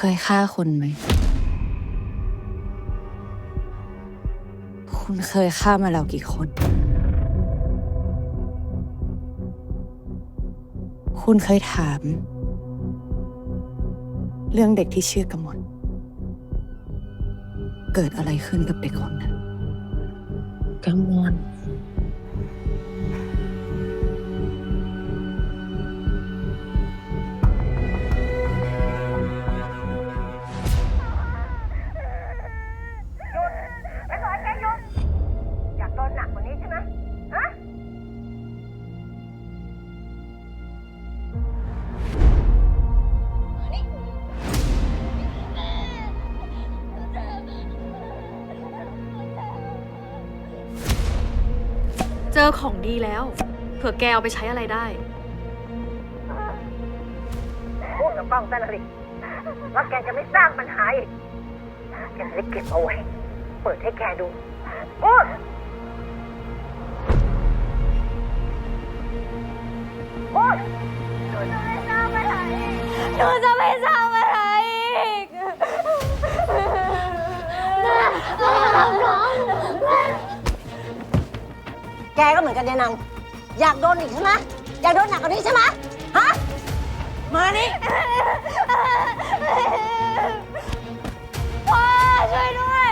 เคยฆ่าคนไหม คุณเคยฆ่ามาแล้วกี่คน คุณเคยถาม เรื่องเด็กที่ชื่อกมลเกิดอะไรขึ้นกับเด็กคนนั้นกมล เจอของดีแล้ว เผื่อแกเอาไปใช้อะไรได้ พูดกับป้องซะนะสิว่าแกจะไม่สร้างปัญหาอีกแกจะได้เก็บเอาไว้ เปิดให้แกดูพูดพูดหนูจะไม่สร้างปัญหาอีกหนูจะไม่สร้าง แกก็เหมือนกันยายนางอยากโดนอีกใช่ไหมอยากโดนหนักกว่านี้ใช่ไหมฮะ มานี่พ่อช่วยด้วย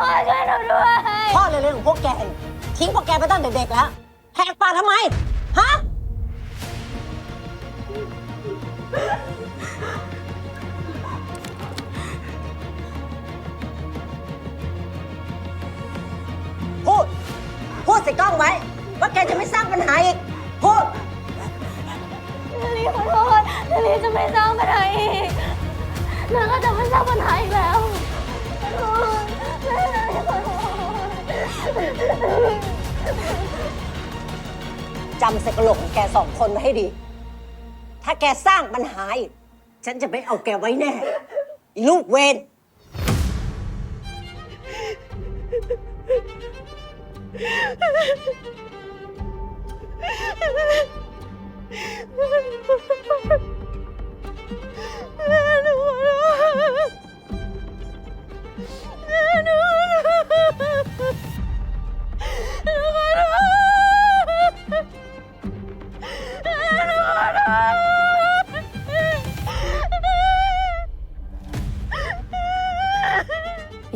พ่อช่วยหนูด้วยพ่อเลยเรื่องของพวกแกเองทิ้งพวกแกไปตั้งแต่เด็กแล้วแหกปากทำไม ฮะ พูด พูดใส่กล้องไว้ ว่าแกจะไม่สร้างปัญหาอีก พูด นาลีขอโทษนาลีจะไม่สร้างปัญหาอีกนาก็จะไม่สร้างปัญหาอีกแล้วขอโทษนาลีขอโทษจำใส่กระโหลกของแกสองคนไว้ให้ดี ถ้าแกสร้างปัญหาอีก ฉันจะไม่เอาแกไว้แน่อีลูกเวน อ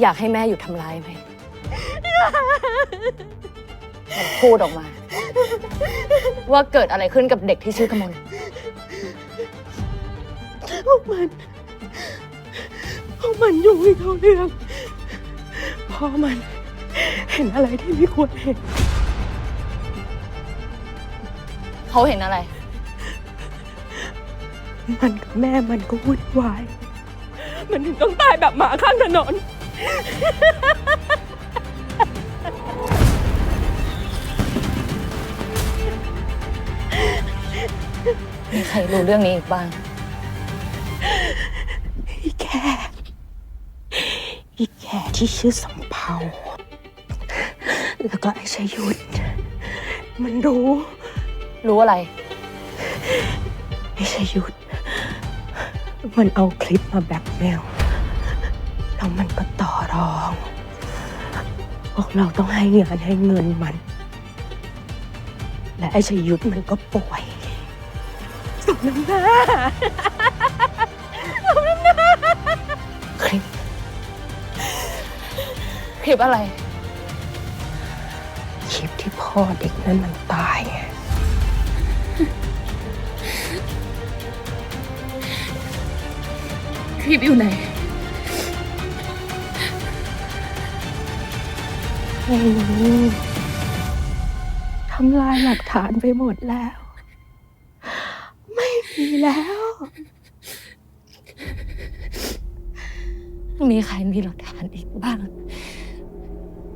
ยากให้แม่หยุดทำร้ายไหม พูดออกมา ว่าเกิดอะไรขึ้นกับเด็กที่ชื่อกมลพวกมัน พวกมันยุ่งให้เขาเรื่องเพราะมัน เห็นอะไรที่ไม่ควรเห็น เขาเห็นอะไร มันกับแม่มันก็วุ่นวาย มันถึงต้องตายแบบหมาข้างถนน มีใครรู้เรื่องนี้อีกบ้าง อีแกอีแกที่ชื่อสำเภาแล้วก็ไอ้ชยุทธมันรู้ รู้อะไร ไอ้ชยุทธมันเอาคลิปมาแบล็กเมลแล้วมันก็ต่อรอง พวกเราต้องให้งานให้เงินมัน และไอ้ชยุทธมันก็ป่วย สมน้ำหน้าคลิป คลิปอะไร คลิปที่พ่อเด็กนั้นมันตายไงคลิปอยู่ไหนไม่รู้ทำลายหลักฐานไปหมดแล้ว ไม่มีแล้ว มีใครมีหลักฐานอีกบ้าง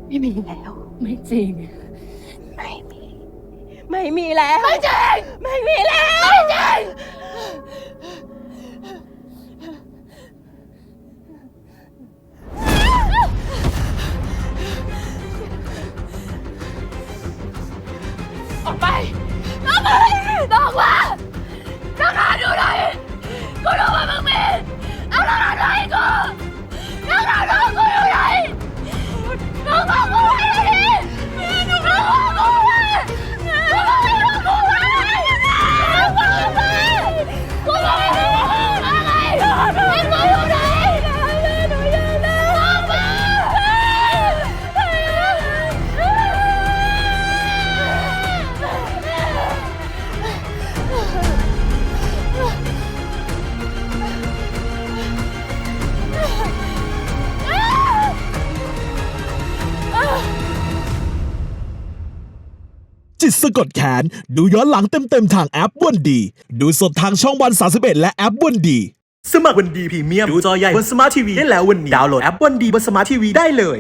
ไม่มีแล้ว ไม่จริง ไม่มี ไม่มีแล้ว ไม่จริง ไม่มีแล้ว ไม่จริง ออกไป ออกไปออกมา หลักฐานอยู่ไจิตสะกดแขน ดูย้อนหลังเต็มๆทางแอปวันดี ดูสดทางช่องวัน 31 และแอปวันดี สมัครวันดีพรีเมียม ดูจอใหญ่บนสมาร์ททีวีได้แล้ววันนี้ ดาวน์โหลดแอปวันดีบนสมาร์ททีวีได้เลย